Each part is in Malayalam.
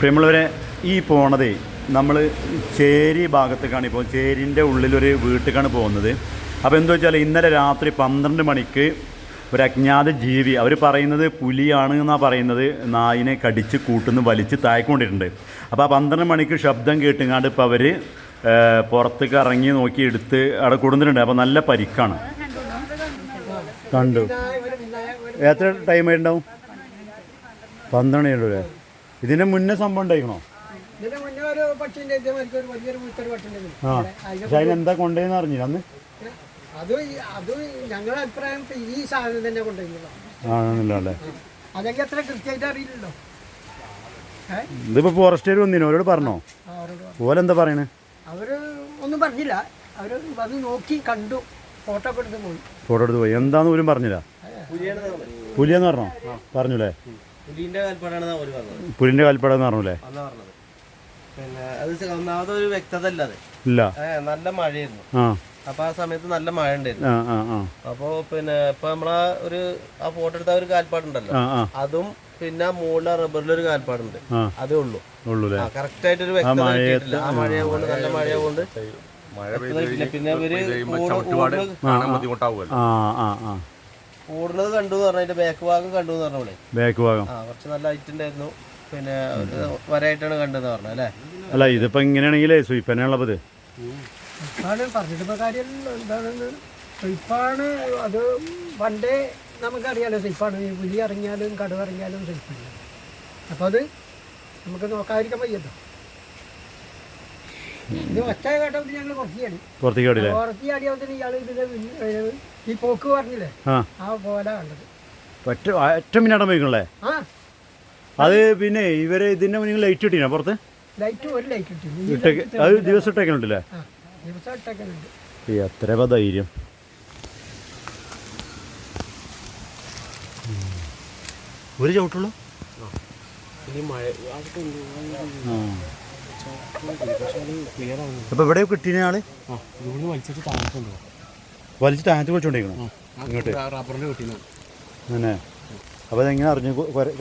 പ്രിയമുള്ളവരെ ഈ പോണതേ നമ്മൾ ചേരി ഭാഗത്തേക്കാണ് ഇപ്പോൾ ചേരിന്റെ ഉള്ളിലൊരു വീട്ടിലേക്കാണ് പോകുന്നത്. അപ്പോൾ എന്താ വെച്ചാൽ ഇന്നലെ രാത്രി പന്ത്രണ്ട് മണിക്ക് ഒരു അജ്ഞാത ജീവി അവർ പറയുന്നത് പുലിയാണ് എന്നാണ് പറയുന്നത് നായിനെ കടിച്ച് കൂട്ടുന്ന് വലിച്ച് തായ്ക്കൊണ്ടിട്ടുണ്ട്. അപ്പോൾ ആ പന്ത്രണ്ട് മണിക്ക് ശബ്ദം കേട്ടുങ്ങാണ്ട് ഇപ്പോൾ അവർ പുറത്തേക്ക് ഇറങ്ങി നോക്കി എടുത്ത് അവിടെ കൊടുത്തിട്ടുണ്ട്. അപ്പോൾ നല്ല പരിക്കാണ്. കണ്ടു. എത്ര ടൈം ആയിട്ടുണ്ടാവും? പന്ത്രണ്ട് ഉണ്ടല്ലേ ഇതിന് മുന്നേ സംഭവം ഉണ്ടായിക്കണോ? എന്താ മുന്നേ ഒരു പക്ഷിന്റെ ഇതേമാതിരി ഒരു വലിയൊരു മൂത്തൊരു പക്ഷിന്റെ ആ. പക്ഷെ അതിനെന്താ കൊണ്ടുപോയെന്ന് അറിഞ്ഞില്ല അന്ന്? അത് അത് ഞങ്ങളുടെ അഭിപ്രായം ഇപ്പൊ ഈ സാധനം തന്നെ അല്ലേ? അല്ലെങ്കിൽ അത്ര കൃത്യമായിട്ട് അറിയില്ലല്ലോ. ഏ? ഇതിപ്പോൾ ഫോറസ്റ്റുകാർ വന്നിനോ അവരോട് പറഞ്ഞോ. ഓലെന്താ പറയണേ? അവർ ഒന്നും പറഞ്ഞില്ല. അവർ വന്ന് നോക്കി കണ്ടു ഫോട്ടോ ഒക്കെ എടുത്ത് പോയി. ഫോട്ടോ എടുത്ത് പോയി. എന്താന്ന് പോലും പറഞ്ഞില്ല? പുലിയെന്ന് പറഞ്ഞോ? പറഞ്ഞൂലേ? പുലിന്റെ കാൽപ്പാടാണ് എന്ന് പറഞ്ഞല്ലേ പിന്നെ അത് സ- ഒന്നാമത് ഒരു വ്യക്തത ഇല്ല ഇല്ല. നല്ല മഴയായിരുന്നു. ആ. അപ്പൊ ആ സമയത്ത് നല്ല മഴ ഉണ്ടായിരുന്നു. അപ്പൊ പിന്നെ ഇപ്പൊ നമ്മളാ ഒരു ആ ഫോട്ടോ എടുത്ത ഒരു കാൽപ്പാടുണ്ടല്ലോ. അതും പിന്നെ മുകളിലെ റബ്ബറിലൊരു കാൽപ്പാടുണ്ട്. അതേ ഉള്ളൂ. ഉള്ളൂലേ? ആ കറക്റ്റ് ആയിട്ട് ഒരു വ്യക്തത കിട്ടിയിട്ടില്ല. ആ മഴയാകൊണ്ട് നല്ല മഴയാകൊണ്ട്. പിന്നെ ഇവർ ബുദ്ധിമുട്ടാവുമല്ലോ. ഊടുന്നത് കണ്ടു എന്ന് പറഞ്ഞ അതിന്റെ ബാക്ക് ഭാഗം കണ്ടു എന്ന് പറഞ്ഞോളെ ബാക്ക് ഭാഗം. ആ കുറച്ച് നല്ല ഹൈറ്റ് ഉണ്ടായിരുന്നു. പിന്നെ വരായിട്ടാണ് കണ്ടെന്ന് പറഞ്ഞു അല്ലേ? അല്ല ഇതിപ്പോ ഇങ്ങനെയാണെങ്കിലേ സുയിപ്പനെയുള്ളത് ആണ് പറഞ്ഞിട്ട് ഇപ്പൊ കാര്യം എന്താണെന്ന് സ്വയ്പാണ് അത് പണ്ടേ നമുക്കറിയാലോ സ്വയ്പാണ് ഈ പുലി ഇറങ്ങിയാലും കടുവ ഇറങ്ങിയാലും സ്വയ്പ്പാണ് അപ്പോൾ അത് നമുക്ക് നോക്കാതിരിക്കാൻ വയ്യല്ലോ ഇത് ഒറ്റ കേട്ടപ്പോൾ ഞങ്ങൾ കുറച്ചിയാണ് പുറത്തേക്ക് ഓടില്ലേ ഈ പോക്ക് പറഞ്ഞില്ലേ? ആ. ആ പോലെ കണ്ടത്. ഒറ്റ ഒറ്റ മിനിറ്റ് പോയിക്കണല്ലേ? ആ. അത് പിന്നെ ഇവർ ഇതിന്റെ മുന്നിൽ ലൈറ്റ് ഇട്ടിനാ പുറത്ത്? അത് ദിവസം ഇട്ടേക്കണുണ്ടല്ലേ? ആ എത്ര ധൈര്യം. ഒരു ചവിട്ടുള്ളൂ? ഈ മഴ അപ്പൊ ഇവിടെ കിട്ടിയ ആൾ? വലിച്ചിട്ട് വലിച്ച് താഴത്ത് വിളിച്ചോണ്ടിരിക്കണം ഇങ്ങോട്ട്. റബ്ബറിന്റെ കിട്ടിയാണ് അങ്ങനെ അപ്പൊ അതെങ്ങനെ അറിഞ്ഞു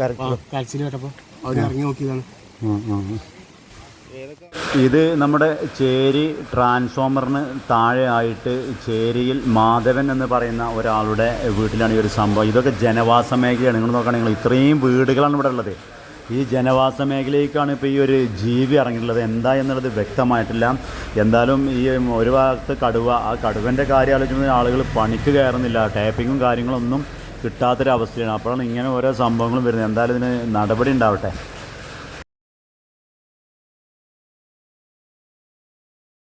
കറക്റ്റ് കാൽസിന് കേട്ടപ്പോ അവർ ഇറങ്ങി നോക്കിയതാണ്. ഇത് നമ്മുടെ ചേരി ട്രാൻസ്ഫോമറിന് താഴെ ആയിട്ട് ചേരിയിൽ മാധവൻ എന്ന് പറയുന്ന ഒരാളുടെ വീട്ടിലാണ് ഈ ഒരു സംഭവം. ഇതൊക്കെ ജനവാസ മേഖലയാണ്. നിങ്ങൾ നോക്കുകയാണെങ്കിൽ ഇത്രയും വീടുകളാണ് ഇവിടെ ഉള്ളത്. ഈ ജനവാസ മേഖലയിലേക്കാണ് ഇപ്പോൾ ഈ ഒരു ജീവി ഇറങ്ങിയിട്ടുള്ളത് എന്താ എന്നുള്ളത് വ്യക്തമായിട്ടില്ല. എന്തായാലും ഈ ഒരു ഭാഗത്ത് കടുവ ആ കടുവന്റെ കാര്യം ആലോചിക്കുമ്പോൾ ആളുകൾ പണിക്ക് കയറുന്നില്ല. ടാപ്പിങ്ങും കാര്യങ്ങളൊന്നും കിട്ടാത്തൊരവസ്ഥയാണ്. അപ്പോഴാണ് ഇങ്ങനെ ഓരോ സംഭവങ്ങളും വരുന്നത്. എന്തായാലും ഇതിന് നടപടി ഉണ്ടാവട്ടെ.